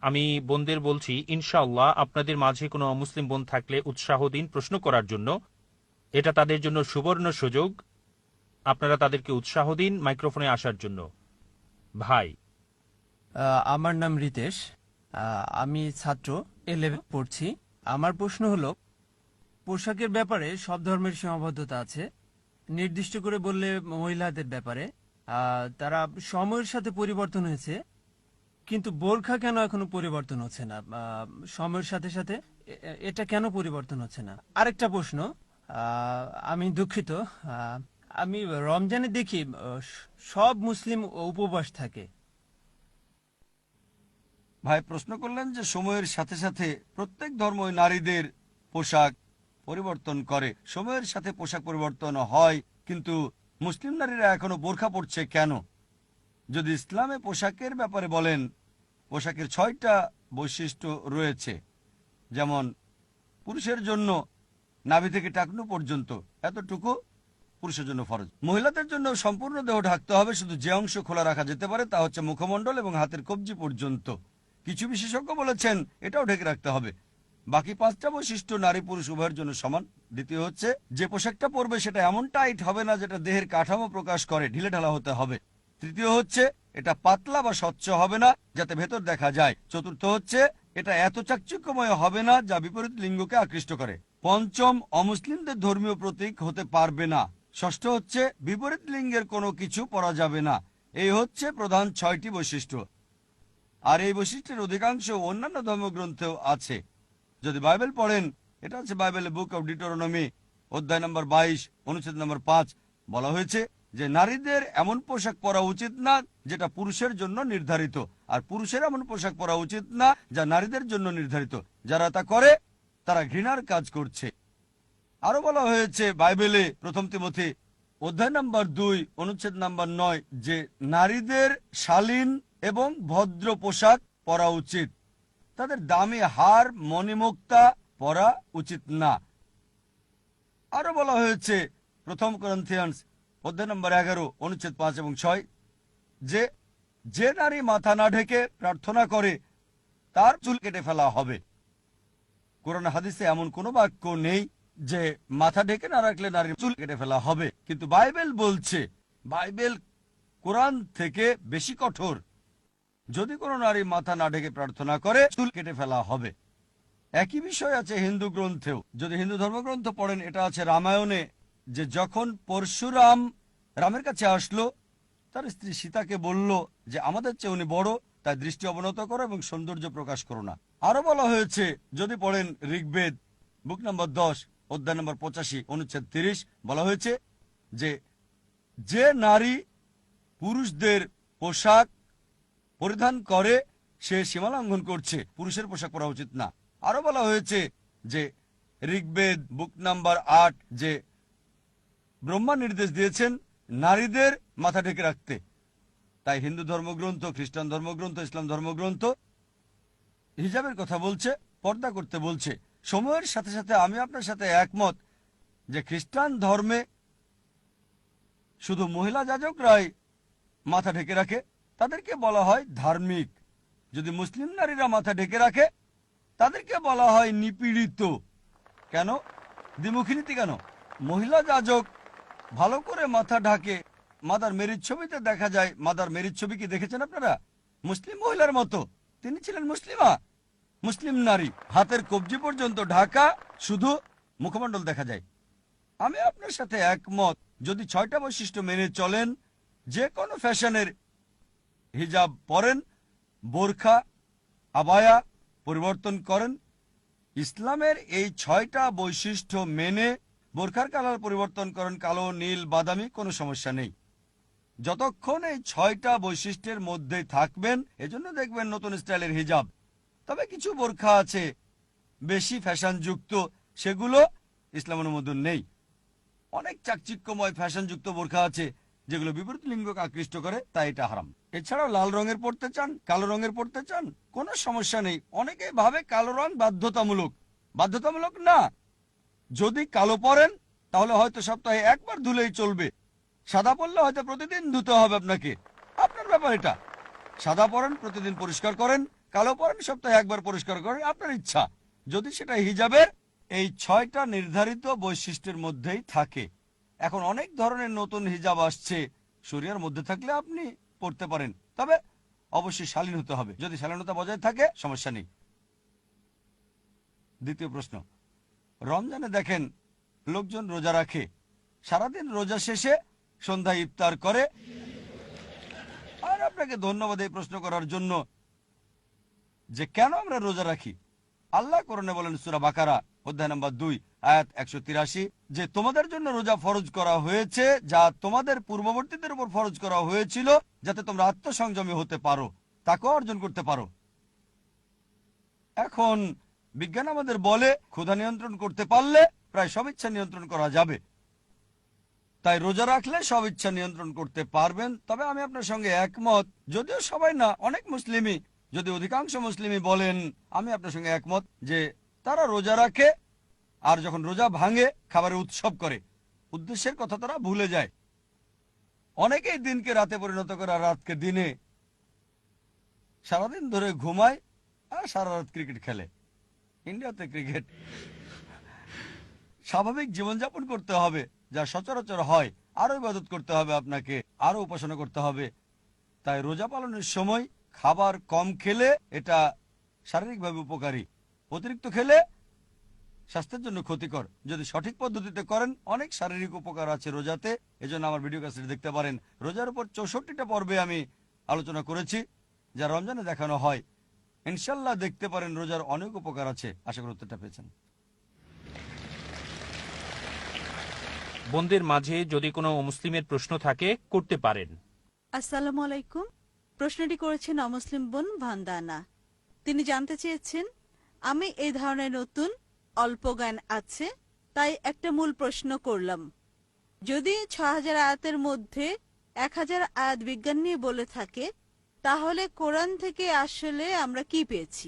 আমি বোনদের বলছি, ইনশাআল্লাহ আপনাদের মাঝে কোনো মুসলিম বোন থাকলে উৎসাহ দিন প্রশ্ন করার জন্য। এটা তাদের জন্য সুবর্ণ সুযোগ। আপনারা তাদেরকে উৎসাহ দিন মাইক্রোফোনে আসার জন্য। ভাই। আমার নাম রিতেশ। আমি ছাত্র ইলেভেন পড়ছি। আমার প্রশ্ন হলো, পোশাকের ব্যাপারে সব ধর্মের সীমাবদ্ধতা আছে। নির্দিষ্ট করে বললে মহিলাদের ব্যাপারে। তারা সময়ের সাথে পরিবর্তন হয়েছে। কিন্তু বোরখা কেন এখনও পরিবর্তন হচ্ছে না? সময়ের সাথে সাথে এটা কেন পরিবর্তন হচ্ছে না? আরেকটা প্রশ্ন আমি দুঃখিত আমি রমজানে দেখি সব মুসলিম উপবাস থাকে। ভাই, প্রশ্ন করলেন যে সময়ের সাথে সাথে প্রত্যেক ধর্মই নারীদের পোশাক পরিবর্তন করে। সময়ের সাথে পোশাক পরিবর্তন হয়, কিন্তু মুসলিম নারীরা এখনও বোরখা পড়ছে কেন? যদি ইসলামে পোশাকের ব্যাপারে বলেন পোশাকের ছয়টা বৈশিষ্ট্য রয়েছে। যেমন, পুরুষের জন্য নাভি থেকে টাকনু পর্যন্ত এতটুকু পুরুষের জন্য ফরজ। মহিলাদের জন্য সম্পূর্ণ দেহ ঢাকতে হবে, শুধু যে অংশ খোলা রাখা যেতে পারে তা হচ্ছে মুখমণ্ডল এবং হাতের কবজি পর্যন্ত। কিছু বিশেষজ্ঞ বলেছেন, এটাও ঢেকে রাখতে হবে। বাকি পাঁচটা বৈশিষ্ট্য নারী পুরুষ উভয়ের জন্য সমান। দ্বিতীয় হচ্ছে, যে পোশাকটা পরবে সেটা এমন টাইট হবে না যেটা দেহের কাঠামো প্রকাশ করে ঢিলে ঢালা হতে হবে। তৃতীয় হচ্ছে এটা পাতলা বা স্বচ্ছ হবে না, যাতে ভেতর দেখা যায়। চতুর্থ হচ্ছে, এটা এত চাকচিক্যময় হবে না, যা বিপরীত লিঙ্গকে আকৃষ্ট করে। পঞ্চম, অমুসলিমদের ধর্মীয় প্রতীক হতে পারবে না। ষষ্ঠ হচ্ছে, বিপরীত লিঙ্গের কোনো কিছু পরা যাবে না। এই হচ্ছে প্রধান ছয়টি বৈশিষ্ট্য। আর এই বৈশিষ্ট্যের অধিকাংশ অন্যান্য ধর্মগ্রন্থেও আছে। যদি বাইবেল পড়েন, এটা আছে বাইবেলের বুক অব ডিটোরনমি, অধ্যায় নম্বর বাইশ, অনুচ্ছেদ নম্বর পাঁচ। বলা হয়েছে যে নারীদের এমন পোশাক পরা উচিত না যেটা পুরুষের জন্য নির্ধারিত। আর পুরুষের এমন পোশাক পরা উচিত না যা নারীদের জন্য নির্ধারিত। যারা তা করে, তারা ঘৃণার কাজ করছে। আরও বলা হয়েছে বাইবেলে প্রথম তিমথি অধ্যায় নাম্বার দুই, অনুচ্ছেদ নাম্বার নয়, যে নারীদের শালীন এবং ভদ্র পোশাক পরা উচিত। তাদের দামি হার, মণিমুক্তা পরা উচিত না। আরও বলা হয়েছে প্রথম করন্থিয়ান্স অধ্যায় নম্বর এগারো, অনুচ্ছেদ পাঁচ এবং ছয়। যে যে নারী মাথা না ঢেকে প্রার্থনা করে, তার চুল কেটে ফেলা হবে। কোরআন হাদিসে এমন কোনো বাক্য নেই যে, মাথা ঢেকে না রাখলে নারীর চুল কেটে ফেলা হবে। কিন্তু বাইবেল বলছে, বাইবেল কোরআন থেকে বেশি কঠোর। যদি কোনো নারী মাথা না ঢেকে প্রার্থনা করে, চুল কেটে ফেলা হবে। একই বিষয় আছে হিন্দু গ্রন্থেও। যদি হিন্দু ধর্মগ্রন্থ পড়েন, এটা আছে রামায়ণে যে যখন পরশুরাম রামের কাছে আসলো, তার স্ত্রী সীতাকে বলল যে, আমাদের চেয়ে উনি বড়, তাই দৃষ্টি অবনত করো এবং সৌন্দর্য প্রকাশ করো না। আরও বলা হয়েছে, যদি পড়েন ঋগ্বেদ, বুক নম্বর দশ, অধ্যায় নম্বর পঁচাশি, অনুচ্ছেদ তিরিশ, বলা হয়েছে যে যে নারী পুরুষদের পোশাক পরিধান করে, সে সীমা লঙ্ঘন করছে। পুরুষের পোশাক পরা উচিত না। আরও বলা হয়েছে যে, ঋগ্বেদ, বুক নাম্বার আট, যে ব্রহ্মা নির্দেশ দিয়েছেন নারীদের মাথা ঢেকে রাখতে। তাই হিন্দু ধর্মগ্রন্থ, খ্রিস্টান ধর্মগ্রন্থ, ইসলাম ধর্মগ্রন্থ হিজাবের কথা বলছে, পর্দা করতে বলছে। সময়ের সাথে সাথে আমি আপনার সাথে একমত যে খ্রিস্টান ধর্মে শুধু মহিলা যাজকরাই মাথা ঢেকে রাখে, তাদেরকে বলা হয় ধার্মিক। যদি মুসলিম নারীরা মাথা ঢেকে রাখে, তাদেরকে বলা হয় নিপীড়িত। কেন? দ্বিমুখী নীতি কেন? মহিলা যাজক ভালো করে মাথা ঢাকে, মাদার মেরির ছবিতে দেখা যায়, মাদার মেরির ছবি কি দেখেছেন আপনারা? মুসলিম মহিলার মতো। তিনি ছিলেন মুসলিমা। মুসলিম নারী। হাতের কবজি পর্যন্ত ঢাকা, শুধু মুখমণ্ডল দেখা যায়। আমি আপনার সাথে একমত, যদি ছয়টা বৈশিষ্ট্য মেনে চলেন, যে কোনো ফ্যাশনের হিজাব পরেন, বোরখা, আবায়া পরিবর্তন করেন, ইসলামের এই ছয়টা বৈশিষ্ট্য মেনে বোরখার কালার পরিবর্তন করেন কালো, নীল, বাদামি, কোনো সমস্যা নেই। যতক্ষণ এই ছয়টা বৈশিষ্ট্যের মধ্যে থাকবেন, এজন্য দেখবেন নতুন স্টাইলের হিজাব। তবে কিছু বোরখা আছে, বেশি ফ্যাশনযুক্ত, সেগুলো ইসলাম অনুমোদন নেই। অনেক চাকচিক্যময় ফ্যাশনযুক্ত বোরখা আছে, যেগুলো বিপরীত লিঙ্গকে আকৃষ্ট করে, তাই এটা হারাম। এছাড়াও লাল রঙের পড়তে চান, কালো রঙের পড়তে চান, কোনো সমস্যা নেই। অনেকে ভাবে কালো রং বাধ্যতামূলক। বাধ্যতামূলক না যদি কালো পরেন, তাহলে হয়তো সপ্তাহে একবার ধুলেই চলবে। সাদা পরলে হয়তো প্রতিদিন ধুতে হবে আপনাকে। আপনার ব্যাপার এটা। সাদা পরেন, প্রতিদিন পরিষ্কার করেন। কালো পরেন, সপ্তাহে একবার পরিষ্কার করেন। আপনার ইচ্ছা। যদি সেটা হিজাবের, এই ছয়টা নির্ধারিত বৈশিষ্ট্যের মধ্যেই থাকে। এখন অনেক ধরনের নতুন হিজাব আসছে। শরিয়ার মধ্যে থাকলে আপনি পড়তে পারেন। তবে অবশ্যই শালীন হতে হবে। যদি শালীনতা বজায় থাকে, সমস্যা নেই। দ্বিতীয় প্রশ্ন। রমজানে দেখেন লোকজন রোজা রাখে। সারাদিন রোজা শেষে সন্ধ্যায় ইফতার করে। আর আপনাকে ধন্যবাদ এই প্রশ্ন করার জন্য যে কেন আমরা রোজা রাখি? আল্লাহ করণে বলেন সুরা বাকারা, অধ্যায় নম্বর দুই, আয়াত একশো তিরাশি, যে তোমাদের জন্য রোজা ফরজ করা হয়েছে, যা তোমাদের পূর্ববর্তীদের উপর ফরজ করা হয়েছিল, যাতে তোমরা আত্মসংযমী হতে পারো, তাকেও অর্জন করতে পারো। এখন বিজ্ঞান আমাদের বলে, ক্ষুধা নিয়ন্ত্রণ করতে পারলে প্রায় সব ইচ্ছা নিয়ন্ত্রণ করা যাবে। তাই রোজা রাখলে সব ইচ্ছা নিয়ন্ত্রণ করতে পারবেন। তবে আমি আপনার সঙ্গে একমত, যদিও সবাই না, অনেক মুসলিমই, যদি অধিকাংশ মুসলিমই বলেন, আমি আপনার সঙ্গে একমত যে তারা রোজা রাখে আর যখন রোজা ভাঙে, খাবারের উৎসব করে। উদ্দেশ্যের কথা তারা ভুলে যায়। অনেকেই দিনকে রাতে পরিণত করে আর রাতকে দিনে সারাদিন ধরে ঘুমায় আর সারা রাত ক্রিকেট খেলে। ইন্ডিয়াতে ক্রিকেট। স্বাভাবিক জীবনযাপন করতে হবে, যা সচরাচর হয়। আরও ইবাদত করতে হবে আপনাকে আরও উপাসনা করতে হবে। তাই রোজা পালনের সময় খাবার কম খেলে এটা শারীরিকভাবে উপকারী। অতিরিক্ত খেলে স্বাস্থ্যের জন্য ক্ষতিকর। যদি সঠিক পদ্ধতিতে করেন, অনেক শারীরিক উপকার আছে রোজাতে। এজন্য আমার ভিডিও কাছে দেখতে পারেন। রোজার উপর চৌষট্টিটা পর্বে আমি আলোচনা করেছি, যা রমজানে দেখানো হয়। ইনশাল্লাহ দেখতে পারেন রোজার অনেক উপকার আছে। আশা করি উত্তরটা পেয়েছেন। বোনদের মাঝে যদি কোনো মুসলিমের প্রশ্ন থাকে করতে পারেন। আসসালামু আলাইকুম। প্রশ্নটি করেছেন অমুসলিম বোন ভান্দানা। তিনি জানতে চেয়েছেন আমি এই ধরনের নতুন অল্প জ্ঞান আছে তাই একটা মূল প্রশ্ন করলাম। যদি ছ হাজার আয়াতের মধ্যে এক হাজার আয়াত বিজ্ঞান নিয়ে বলে থাকে তাহলে কোরআন থেকে আসলে আমরা কি পেয়েছি?